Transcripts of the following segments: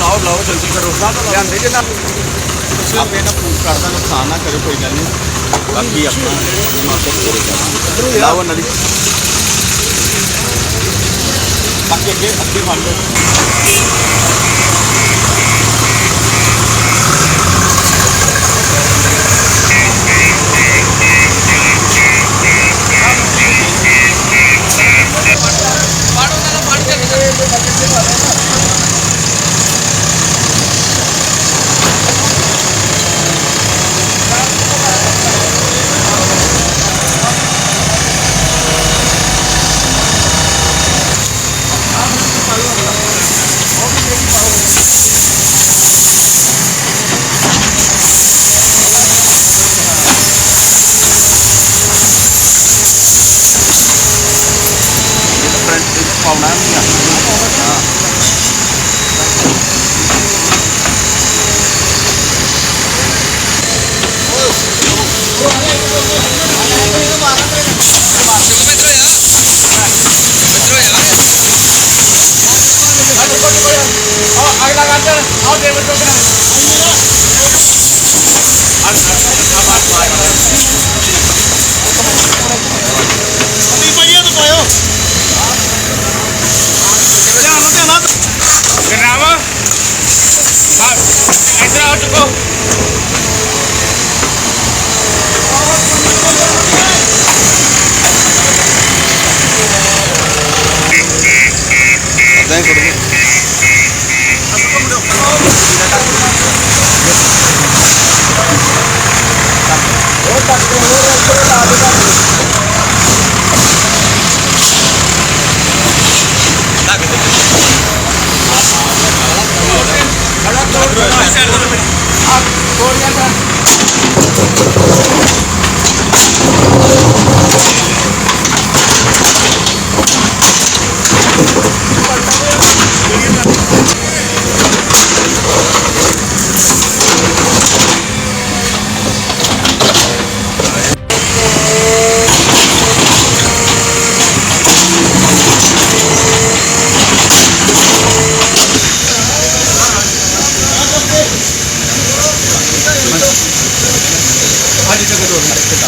ਲਾਓ ਲਾਓ ਜਲਦੀ ਕਰੋ। ਲਿਆਂਦੇ ਜੇ ਨਾ। ਤੁਸੀਂ ਆਪੇ ਨਾ ਫੋਨ ਕਰਦਾ, ਨੁਕਸਾਨ ਨਾ ਕਰਿਓ, ਕੋਈ ਗੱਲ ਨਹੀਂ। ਬਾਕੀ ਆਪਣਾ ਮਾਪੇ ਪੂਰੇ ਕਰਾਂਗੇ। ਲਾਓ ਉਹਨਾਂ ਦੀ। ਬਾਕੀ ਅੱਗੇ ਅੱਗੇ ਫੜ ਲਓ। ਫਰੰਟ ਤੇ ਪਾਉਣਾ ਨਹੀਂ ਆ ਗਰਾਵਾ ਹਾਂ ਇਧਰ ਆਓ ਚੁੱਕੋ ਇਦਾਂ ਹੀ ਥੋੜੀ ਜਿਹੀ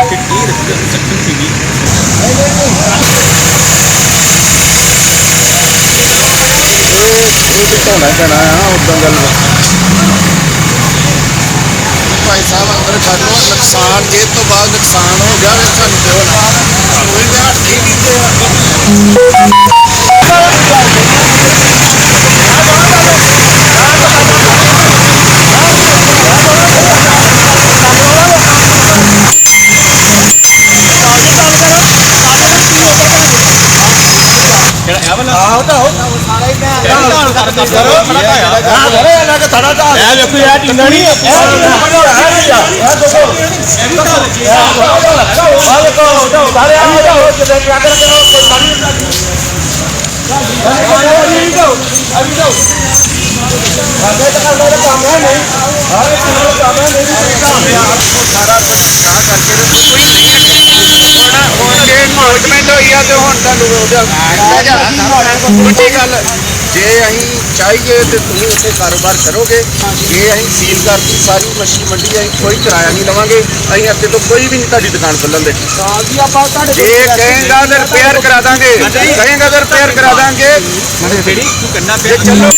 ਕਿ ਇਹ ਰਿਸਟ੍ਰਿਕਸ਼ਨ ਸੀਗੀ ਪੈਣਾ ਆ ਉਦਾਂ ਗੱਲ ਭਾਈ ਸਾਹਿਬ ਅੰਦਰ ਕੱਢ ਲਓ ਨੁਕਸਾਨ ਜੇ ਤੋਂ ਬਾਅਦ ਨੁਕਸਾਨ ਹੋ ਗਿਆ ਫਿਰ ਸਾਨੂੰ ਦਿਓ ਨਾ ਕੋਈ ਨਾ ਨਹੀਂ ਕੀਤੇ ਜਿਹੜਾ ਇਹ ਵਾਲਾ ਆਹੋ ਤਾਂ ਹੋ ਸਾਰਾ ਹੀ ਢਾਲ ਕਰ ਕਰ ਕਰੋ ਖੜਾ ਢਾਇਆ ਹਾਂ ਘਰੇ ਇਹਨਾਂ ਕੇ ਥੜਾ ਢਾ ਇਹ ਵੇਖੋ ਇਹ ਟੀਨਾ ਨਹੀਂ ਹੁਣ ਜੇ ਇਨਵੋਲਵਮੈਂਟ ਹੋਈ ਆ ਤੇ ਹੁਣ ਤੁਹਾਨੂੰ ਉਹਦਾ ਵੱਡੀ ਗੱਲ ਜੇ ਅਸੀਂ ਚਾਹੀਏ ਤੇ ਤੁਸੀਂ ਉੱਥੇ ਕਾਰੋਬਾਰ ਕਰੋਗੇ। ਜੇ ਅਸੀਂ ਸੀਲ ਕਰਤੀ ਸਾਰੀ ਮੱਛੀ ਮੰਡੀ ਅਸੀਂ ਕੋਈ ਕਿਰਾਇਆ ਨਹੀਂ ਲਵਾਂਗੇ। ਅਸੀਂ ਅੱਗੇ ਤੋਂ ਕੋਈ ਵੀ ਨਹੀਂ ਤੁਹਾਡੀ ਦੁਕਾਨ ਖੋਲਣ ਦੇ। ਜੀ ਆਪਾਂ ਤੁਹਾਡੇ ਜੇ ਕਹੇਗਾ ਤਾਂ ਰਿਪੇਅਰ ਕਰਾ ਦਾਂਗੇ। ਕਹੇਗਾ ਤਾਂ ਰਿਪੇਅਰ ਕਰਾ ਦਾਂਗੇ। ਜਿਹੜੀ ਤੂੰ ਕਰਨਾ ਜੇ ਪਿਆ ਚੱਲੋ।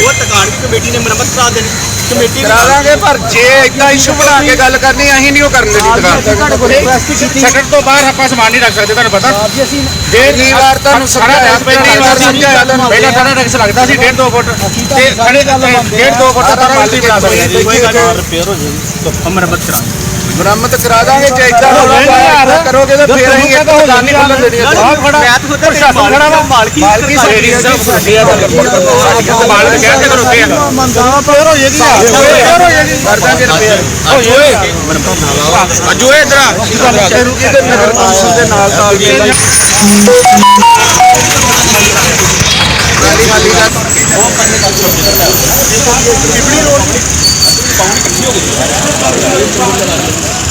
ਉਹ ਟਕਾਣ ਦੀ ਕਮੇਟੀ ਨੇ ਮੁਰੰਮਤ ਕਰਾ ਦੇਣੀ। ਕਮੇਟੀ ਕਰਾ ਦਾਂਗੇ ਪਰ ਜੇ ਇਦਾਂ ਇਸ਼ੂ ਬਣਾ ਕੇ ਗੱਲ ਕਰਨੀ ਅਸੀਂ ਨਹੀਂ ਉਹ ਕਰਨ ਦੇਣੀ ਦੁਕਾਨ। ਤੋਂ ਬਾਹਰ ਆਪਾਂ ਸਮਾਨ ਨਹੀਂ ਰੱਖ ਸਕਦੇ ਤੁਹਾਨੂੰ ਪਤਾ। ਜੀ ਵਾਰ ਤੁਹਾਨੂੰ ਸਮਝਾਇਆ, ਪਹਿਲੀ ਵਾਰ ਸਮਝਾਇਆ ਤੁਹਾਨੂੰ। ਪਹਿਲਾਂ ਸਾਡਾ ਟੈਕਸ ਲੱਗਦਾ ਸੀ 1.5 2 ਫੁੱਟ ਤੇ ਖੜੇ 1.5 2 ਫੁੱਟ ਦਾ ਮਾਲ ਵੀ ਬਣਾ ਸਕਦੇ ਹਾਂ ਜੀ ਕੋਈ ਗੱਲ ਨਹੀਂ ਰਿਪੇਅਰ ਹੋ ਜਾਏਗੀ ਮੁਰੰਮਤ ਕਰਾ ਮੁਰੰਮਤ ਕਰਾ ਦਾਂਗੇ ਜੇ ਇਦਾਂ ਹੋਣਾ ਕਰੋਗੇ ਤਾਂ ਫਿਰ ਅਸੀਂ ਇੱਕ ਦੁਕਾਨ ਨਹੀਂ ਖੋਲਣ ਦੇਣੀ ਇੱਥੇ। ਮੈਂ ਤਾਂ ਸੋਚਿਆ ਪ੍ਰਸ਼ਾਸਨ ਖੜਾ ਵਾ ਮਾਲਕੀ ਮਾਲਕੀ ਸਾਡੀ ਹੈ ਜੀ, ਸਾਡੀ ਹੈ ਤਾਂ ਮਾਲਕ ਕਹਿ ਕੇ ਰੁਕੇ ਆ ਮੰਦਾ ਫੇਰ ਹੋ ਜਾਏਗੀ ਫੇਰ ਹੋ ਜਾਏਗੀ ਕਰ ਦਾਂਗੇ ਰਿਪੇਅਰ ਅਜੋ ਇਧਰ ਆ ਸ਼ੁਰੂ ਕੀਤੇ ਨਗਰ ਕੌਂਸਲ ਦੇ ਨਾਲ ਤਾਲਮੇਲ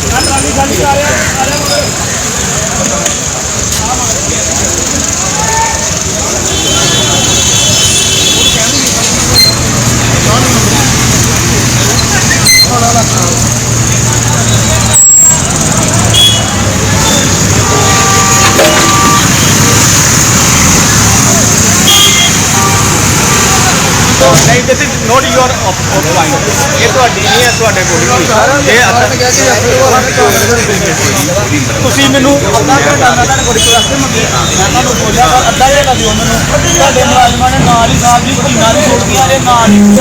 ਨਾਲ ਨਾਲੀ ਵਾਲੀ ਦਾ ਨਹੀਂ ਤੁਹਾਡੀ ਨਹੀਂ ਹੈ ਤੁਹਾਡੇ ਕੋਲ ਇਹ ਤੁਸੀਂ ਮੈਨੂੰ ਅੱਧਾ ਘੰਟਾ ਮੈਂ ਤੁਹਾਡੇ ਕੋਲ ਰਿਕੁਐਸਟ ਮੰਗੀ। ਮੈਂ ਤੁਹਾਨੂੰ ਬੋਲਿਆ ਵਾ ਅੱਧਾ ਘੰਟਾ ਦਿਓ ਮੈਨੂੰ। ਤੁਹਾਡੇ ਮੁਲਾਜ਼ਮਾਂ ਨੇ ਨਾਲ ਹੀ ਸਾਹਿਬ ਜੀ ਪਟੀਆਂ ਦੀ ਛੋੜੀਆਂ ਨੇ ਨਾਲ ਹੀ ਮੈਂ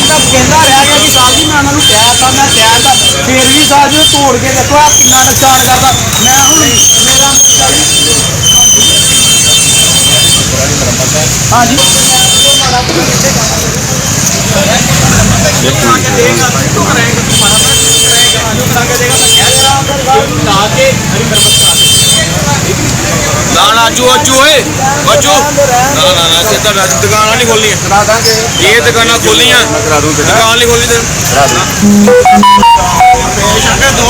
ਤੁਹਾਨੂੰ ਕਹਿੰਦਾ ਰਿਹਾ ਕਿ ਸਾਹਿਬ ਜੀ ਮੈਂ ਉਹਨਾਂ ਨੂੰ ਕਿਹਾ ਤਾਂ ਮੈਂ ਕਿਹਾ ਤਾਂ ਫਿਰ ਵੀ ਸਾਹਿਬ ਜੀ ਤੋੜ ਕੇ ਦੇਖੋ ਆ ਕਿੰਨਾ ਨੁਕਸਾਨ ਕਰਦਾ। ਮੈਂ ਹੁਣ ਮੇਰਾ ਹਾਂਜੀ। ਨਾ ਨਾ ਅਜੋ ਅਜੋ ਓਏ ਅਜੋ ਨਾ ਨਾ ਨਾ ਸਿੱਧਾ ਮੈਂ ਦੁਕਾਨਾਂ ਨਹੀਂ ਖੋਲੀਆਂ ਕਰਾ ਦਾਂਗੇ। ਇਹ ਦੁਕਾਨਾਂ ਖੋਲੀਆਂ। ਦੁਕਾਨ ਨਹੀਂ ਖੋਲੀ ਤੇ ਕਰਾ ਦੂੰ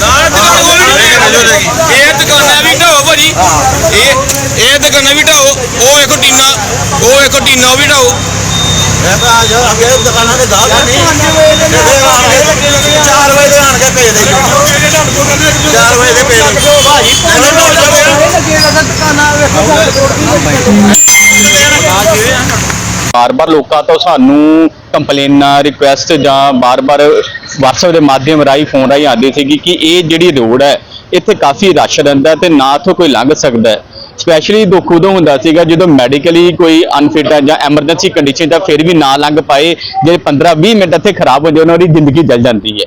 ਨਾ ਦੁਕਾਨ ਖੋਲੀ ਇਹ ਦੁਕਾਨਾਂ ਵੀ ਢਾਓ ਭਾਜੀ। ਇਹ ਇਹ ਦੁਕਾਨਾਂ ਵੀ ਢਾਓ। ਉਹ ਇੱਕ ਟੀਨਾ ਉਹ ਇੱਕ ਟੀਨਾ ਉਹ ਵੀ ਢਾਓ। ਮੈਂ ਤਾਂ ਅੱਜ ਅੱਗੇ ਦੁਕਾਨਾਂ ਦੇ ਦਾਗ ਨਹੀਂ ਜਿਹੜੇ ਆਣ ਕੇ 4 ਵਜੇ ਦੇ ਆਣ ਕੇ ਭੇਜ ਦੇ। 4 ਵਜੇ ਦੇ ਭੇਜ ਦੇ ਭਾਜੀ। ਇਹਨਾਂ ਨੂੰ ਬਾਰ-ਬਾਰ ਲੋਕਾਂ ਤੋਂ ਸਾਨੂੰ ਕੰਪਲੇਨਾਂ ਰਿਕੁਐਸਟ ਜਾਂ ਬਾਰ-ਬਾਰ WhatsApp ਦੇ ਮਾਧਿਅਮ ਰਾਹੀਂ ਫੋਨ ਰਾਹੀਂ ਆਉਂਦੀ ਸੀਗੀ ਕਿ ਇਹ ਜਿਹੜੀ ਰੋਡ ਹੈ, ਇੱਥੇ ਕਾਫੀ ਰਸ਼ ਰਹਿੰਦਾ ਹੈ ਤੇ ਨਾ ਇੱਥੋਂ ਕੋਈ ਲੰਘ ਸਕਦਾ ਹੈ। ਸਪੈਸ਼ਲੀ ਦੁੱਖ ਉਦੋਂ ਹੁੰਦਾ ਸੀਗਾ ਜਦੋਂ ਮੈਡੀਕਲੀ ਕੋਈ ਅਨਫਿਟ ਹੈ ਜਾਂ ਐਮਰਜੈਂਸੀ ਕੰਡੀਸ਼ਨ ਤਾਂ ਫਿਰ ਵੀ ਨਾ ਲੰਘ ਪਾਏ, ਜੇ 15-20 ਮਿੰਟ ਇੱਥੇ ਖਰਾਬ ਹੋ ਜਾਏ, ਉਹਨਾਂ ਦੀ ਜ਼ਿੰਦਗੀ ਜਲ ਜਾਂਦੀ ਹੈ।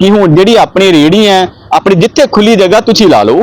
ਕਿ ਹੁਣ ਜਿਹੜੀ ਆਪਣੀ ਰੇਹੜੀ ਹੈ ਆਪਣੀ ਜਿੱਥੇ ਖੁੱਲੀ ਜਗ੍ਹਾ ਤੁਸੀਂ ਲਾ ਲਓ।